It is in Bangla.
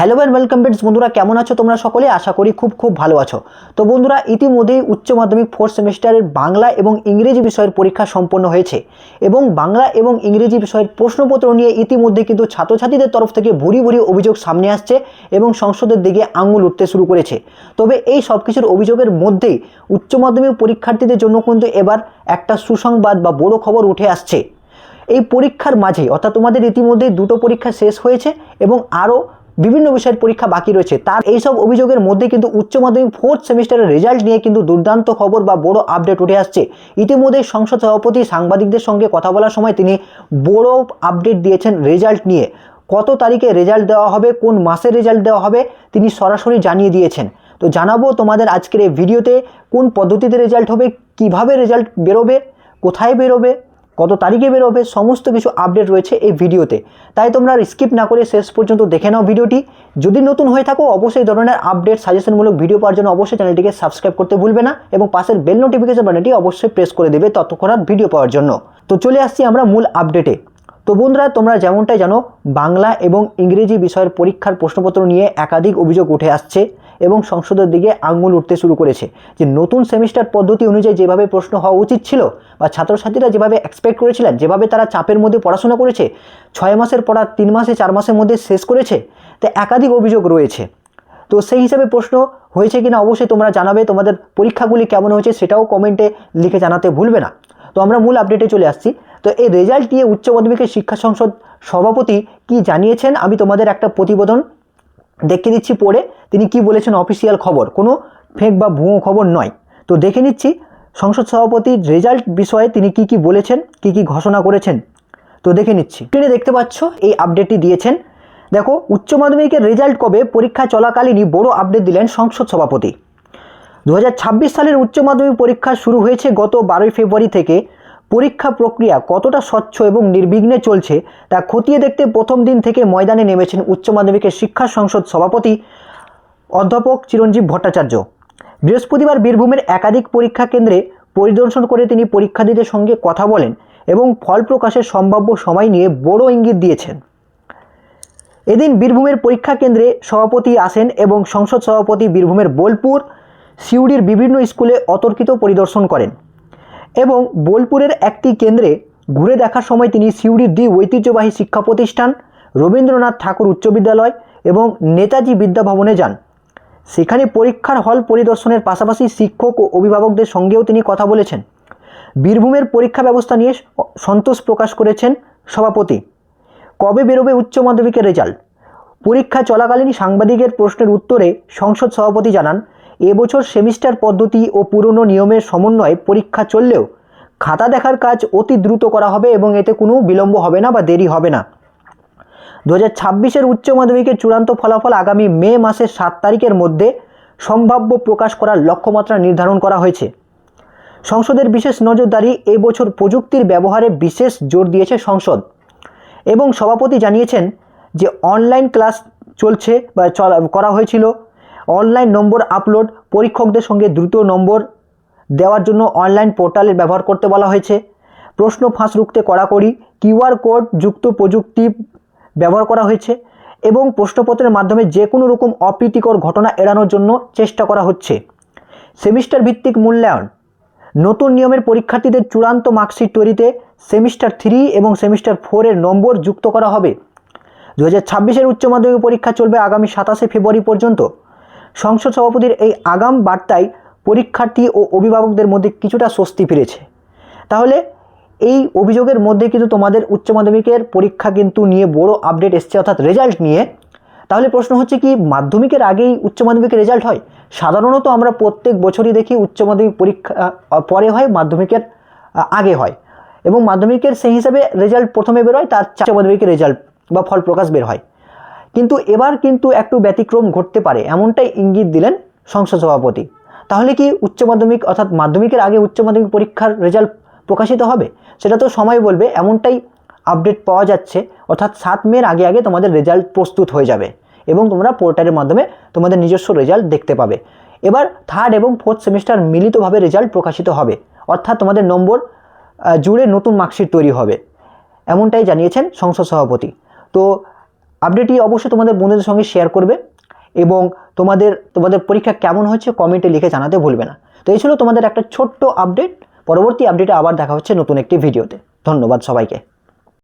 হ্যালো অ্যান্ড ওয়েলকাম বেটস বন্ধুরা, কেমন আছো তোমরা সকলে? আশা করি খুব খুব ভালো আছো। তো বন্ধুরা, ইতিমধ্যেই উচ্চ মাধ্যমিক ফোর্থ সেমিস্টারের বাংলা এবং ইংরেজি বিষয়ের পরীক্ষা সম্পন্ন হয়েছে এবং বাংলা এবং ইংরেজি বিষয়ের প্রশ্নপত্র নিয়ে ইতিমধ্যে কিন্তু ছাত্রছাত্রীদের তরফ থেকে ভুরি ভুরি অভিযোগ সামনে আসছে এবং সংসদের দিকে আঙুল উঠতে শুরু করেছে। তবে এই সব কিছুর অভিযোগের মধ্যেই উচ্চ মাধ্যমিক পরীক্ষার্থীদের জন্য কিন্তু এবার একটা সুসংবাদ বা বড় খবর উঠে আসছে। এই পরীক্ষার মাঝে, অর্থাৎ তোমাদের ইতিমধ্যে দুটো পরীক্ষা শেষ হয়েছে এবং আরও বিভিন্ন বিষয়ের পরীক্ষা বাকি রয়েছে। তার এইসব অভিযোগের মধ্যে কিন্তু উচ্চ মাধ্যমিক ফোর্থ সেমিস্টারের রেজাল্ট নিয়ে কিন্তু দুর্দান্ত খবর বা বড় আপডেট উঠে আসছে। ইতিমধ্যে সংসদ সভাপতি সাংবাদিকদের সঙ্গে কথা বলার সময় তিনি বড় আপডেট দিয়েছেন রেজাল্ট নিয়ে। কত তারিখে রেজাল্ট দেওয়া হবে, কোন মাসে রেজাল্ট দেওয়া হবে, তিনি সরাসরি জানিয়ে দিয়েছেন। তো জানাব তোমাদের আজকের এই ভিডিওতে কোন পদ্ধতিতে রেজাল্ট হবে, কীভাবে রেজাল্ট বেরোবে, কোথায় বেরোবে কত তারিখে বেরোবে, সমস্ত কিছু আপডেট রয়েছে এই ভিডিওতে। তাই তোমরা স্কিপ না করে শেষ পর্যন্ত দেখে নাও ভিডিওটি। যদি নতুন হয়ে থাকো, অবশ্যই ধরনের আপডেট সাজেশনমূলক ভিডিও পাওয়ার জন্য অবশ্যই চ্যানেলটিকে সাবস্ক্রাইব করতে ভুলবে না এবং পাশের বেল নোটিফিকেশন বাটনটি অবশ্যই প্রেস করে দেবে ততক্ষণাৎ ভিডিও পাওয়ার জন্য। তো চলে আসছি আমরা মূল আপডেটে তো বন্ধুরা, তোমরা যেমনটাই জানো, বাংলা এবং ইংরেজি বিষয়ের পরীক্ষার প্রশ্নপত্র নিয়ে একাধিক অভিযোগ উঠে আসছে এবং সংসদের দিকে আঙুল উঠতে শুরু করেছে যে নতুন সেমিস্টার পদ্ধতি অনুযায়ী যেভাবে প্রশ্ন হওয়া উচিত ছিল বা ছাত্রছাত্রীরা যেভাবে এক্সপেক্ট করেছিলেন, যেভাবে তারা চাপের মধ্যে পড়াশোনা করেছে, ছয় মাসের পড়া তিন মাসে চার মাসের মধ্যে শেষ করেছে, তা একাধিক অভিযোগ রয়েছে। তো সেই হিসাবে প্রশ্ন হয়েছে কিনা অবশ্যই তোমরা জানাবে, তোমাদের পরীক্ষাগুলি কেমন হয়েছে সেটাও কমেন্টে লিখে জানাতে ভুলবে না। তো আমরা মূল আপডেটে চলে আসছি। তো এই রেজাল্ট নিয়ে উচ্চ মাধ্যমিকের শিক্ষা সংসদ সভাপতি কি জানিয়েছেন, আমি তোমাদের একটা প্রতিবেদন দেখিয়ে দিচ্ছি পড়ে। তিনি কি বলেছেন অফিসিয়াল খবর। কোনো ফেক বা ভুয়ো খবর নয়। তো দেখে নিচ্ছি, সংসদ সভাপতির রেজাল্ট বিষয়ে তিনি কি কি বলেছেন, কি কি ঘোষণা করেছেন। তো দেখে নিচ্ছি। স্ক্রিনে দেখতে পাচ্ছ, এই আপডেটটি দিয়েছেন। দেখো, উচ্চ মাধ্যমিকের রেজাল্ট কবে, পরীক্ষা চলাকালীনই বড় আপডেট দিলেন সংসদ সভাপতি। দু হাজার ছাব্বিশ সালের উচ্চ মাধ্যমিক পরীক্ষা শুরু হয়েছে গত বারোই ফেব্রুয়ারি থেকে। পরীক্ষা প্রক্রিয়া কতটা স্বচ্ছ এবং নির্বিঘ্নে চলছে তা খতিয়ে দেখতে প্রথম দিন থেকে ময়দানে নেমেছেন উচ্চ মাধ্যমিকের শিক্ষা সংসদ সভাপতি অধ্যাপক চিরঞ্জীব ভট্টাচার্য। বৃহস্পতিবার বীরভূমের একাধিক পরীক্ষা কেন্দ্রে পরিদর্শন করে তিনি পরীক্ষার্থীদের সঙ্গে কথা বলেন এবং ফল প্রকাশের সম্ভাব্য সময় নিয়ে বড় ইঙ্গিত দিয়েছেন। এদিন বীরভূমের পরীক্ষা কেন্দ্রে সভাপতি আসেন এবং সংসদ সভাপতি বীরভূমের বোলপুর সিউড়ির বিভিন্ন স্কুলে অতর্কিত পরিদর্শন করেন এবং বোলপুরের একটি কেন্দ্রে ঘুরে দেখার সময় তিনি সিউড়ির দুই ঐতিহ্যবাহী শিক্ষা প্রতিষ্ঠান, রবীন্দ্রনাথ ঠাকুর উচ্চ বিদ্যালয় এবং নেতাজি বিদ্যাভবনে যান। সেখানে পরীক্ষার হল পরিদর্শনের পাশাপাশি শিক্ষক ও অভিভাবকদের সঙ্গেও তিনি কথা বলেছেন। বীরভূমের পরীক্ষা ব্যবস্থা নিয়ে সন্তোষ প্রকাশ করেছেন সভাপতি। কবে বেরোবে উচ্চ মাধ্যমিকের রেজাল্ট? পরীক্ষা চলাকালীন সাংবাদিকের প্রশ্নের উত্তরে সংসদ সভাপতি জানান এবছর সেমিস্টার পদ্ধতি ও পুরনো নিয়মের সমন্বয়ে পরীক্ষা চললেও খাতা দেখার কাজ অতি দ্রুত করা হবে এবং এতে কোনো বিলম্ব হবে না বা দেরি হবে না। দু হাজার ছাব্বিশের উচ্চ মাধ্যমিকের চূড়ান্ত ফলাফল আগামী মে মাসের সাত তারিখের মধ্যে সম্ভাব্য প্রকাশ করার লক্ষ্যমাত্রা নির্ধারণ করা হয়েছে। সংসদের বিশেষ নজরদারি এবছর প্রযুক্তির ব্যবহারে বিশেষ জোর দিয়েছে সংসদ এবং সভাপতি জানিয়েছেন যে অনলাইন ক্লাস চলছে বা করা হয়েছিল। অনলাইন নম্বর আপলোড পরীক্ষকদের সঙ্গে দ্রুত নম্বর দেওয়ার জন্য অনলাইন পোর্টালের ব্যবহার করতে বলা হয়েছে। প্রশ্ন ফাঁস রুখতে কড়াকড়ি কিউআর কোড যুক্ত প্রযুক্তি ব্যবহার করা হয়েছে এবং প্রশ্নপত্রের মাধ্যমে যে কোনো রকম অপ্রীতিকর ঘটনা এড়ানোর জন্য চেষ্টা করা হচ্ছে। সেমিস্টার ভিত্তিক মূল্যায়ন। নতুন নিয়মের পরীক্ষার্থীদের চূড়ান্ত মার্কশিট তৈরিতে সেমিস্টার থ্রি এবং সেমিস্টার ফোরের নম্বর যুক্ত করা হবে। দু হাজার ছাব্বিশের উচ্চ মাধ্যমিক পরীক্ষা চলবে আগামী সাতাশে ফেব্রুয়ারি পর্যন্ত। সংসদ সভাপতির এই আগাম বার্তায় পরীক্ষার্থী ও অভিভাবকদের মধ্যে কিছুটা স্বস্তি ফিরেছে। তাহলে এই অভিযোগের মধ্যে কিন্তু তোমাদের উচ্চ মাধ্যমিকের পরীক্ষা কিন্তু নিয়ে বড় আপডেট এসছে, অর্থাৎ রেজাল্ট নিয়ে। তাহলে প্রশ্ন হচ্ছে কি, মাধ্যমিকের আগেই উচ্চ মাধ্যমিকের রেজাল্ট হয়? সাধারণত আমরা প্রত্যেক বছরই দেখি উচ্চ মাধ্যমিক পরীক্ষা পরে হয়, মাধ্যমিকের আগে হয়। এবং মাধ্যমিকের সেই হিসাবে রেজাল্ট প্রথমে বেরোয় তার উচ্চ মাধ্যমিকের রেজাল্ট বা ফল প্রকাশ বের হয়। কিন্তু এবার কিন্তু একটু ব্যতিক্রম ঘটতে পারে, এমনটাই ইঙ্গিত দিলেন সংসদ সভাপতি। তাহলে কি উচ্চ মাধ্যমিক অর্থাৎ মাধ্যমিকের আগে উচ্চ মাধ্যমিক পরীক্ষার রেজাল্ট প্রকাশিত হবে? সেটা তো সময় বলবে, এমনটাই আপডেট পাওয়া যাচ্ছে। অর্থাৎ সাত মের আগে আগে তোমাদের রেজাল্ট প্রস্তুত হয়ে যাবে এবং তোমরা পোর্টালের মাধ্যমে তোমাদের নিজস্ব রেজাল্ট দেখতে পাবে। এবার থার্ড এবং ফোর্থ সেমিস্টার মিলিতভাবে রেজাল্ট প্রকাশিত হবে। অর্থাৎ তোমাদের নম্বর জুড়ে নতুন মার্কশিট তৈরি হবে, এমনটাই জানিয়েছেন সংসদ সভাপতি। তো আপডেটটি অবশ্যই তোমাদের বন্ধুদের সঙ্গে শেয়ার করবে এবং তোমাদের তোমাদের পরীক্ষা কেমন হয়েছে কমেন্টে লিখে জানাতে ভুলবে না। তো এই ছিল তোমাদের একটা ছোট্ট আপডেট পরবর্তী আপডেটে আবার দেখা হচ্ছে নতুন একটি ভিডিওতে ধন্যবাদ সবাইকে।